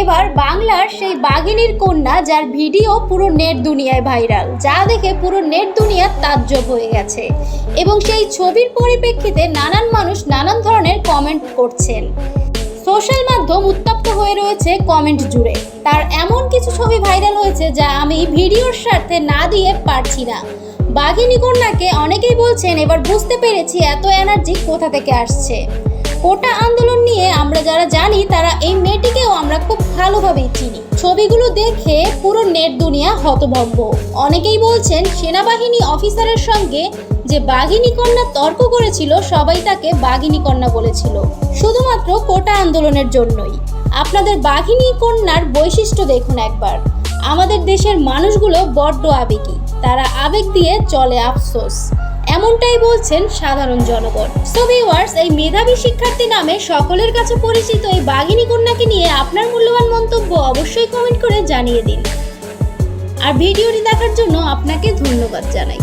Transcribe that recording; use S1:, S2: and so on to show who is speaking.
S1: এবার বাংলার সেই বাঘিনীর কন্যা, যার ভিডিও পুরো নেট দুনিয়ায় ভাইরাল, যা দেখে পুরো নেট দুনিয়া তাজ্জব হয়ে গেছে। এবং সেই ছবির পরিপ্রেক্ষিতে নানান মানুষ নানান ধরনের কমেন্ট করছেন। সোশ্যাল মাধ্যম উত্তপ্ত হয়ে রয়েছে কমেন্ট জুড়ে। তার এমন কিছু ছবি ভাইরাল হয়েছে যা আমি ভিডিওর স্বার্থে না দিয়ে পারছি না। বাঘিনী কন্যাকে অনেকেই বলছেন, এবার বুঝতে পেরেছি এত এনার্জি কোথা থেকে আসছে। কোটা আন্দোলন নিয়ে আমরা যারা জানি, তারা এই মেয়েটিকেও আমরা খুব ভালোভাবেই চিনি। ছবিগুলো দেখে পুরো নেট দুনিয়া হতভম্ব। অনেকেই বলছেন সেনাবাহিনী অফিসারের সঙ্গে যে বাঘিনী কন্যা তর্ক করেছিল, সবাই তাকে বাঘিনী কন্যা বলেছিল। শুধুমাত্র কোটা আন্দোলনের জন্যই। আপনাদের বাঘিনী কন্যার বৈশিষ্ট্য দেখুন একবার। আমাদের দেশের মানুষগুলো বড্ড আবেগী। তারা আবেগ দিয়ে চলে আফসোস। এমনটাই বলছেন সাধারণ জনগণ। সো ভিউয়ার্স এই মেধাবী শিক্ষার্থী নামে সকলের কাছে পরিচিত এই বাঘিনী কন্যাকে নিয়ে আপনার মূল্যবান মন্তব্য অবশ্যই কমেন্ট করে জানিয়ে দিন। আর ভিডিওটি দেখার জন্য আপনাকে ধন্যবাদ জানাই।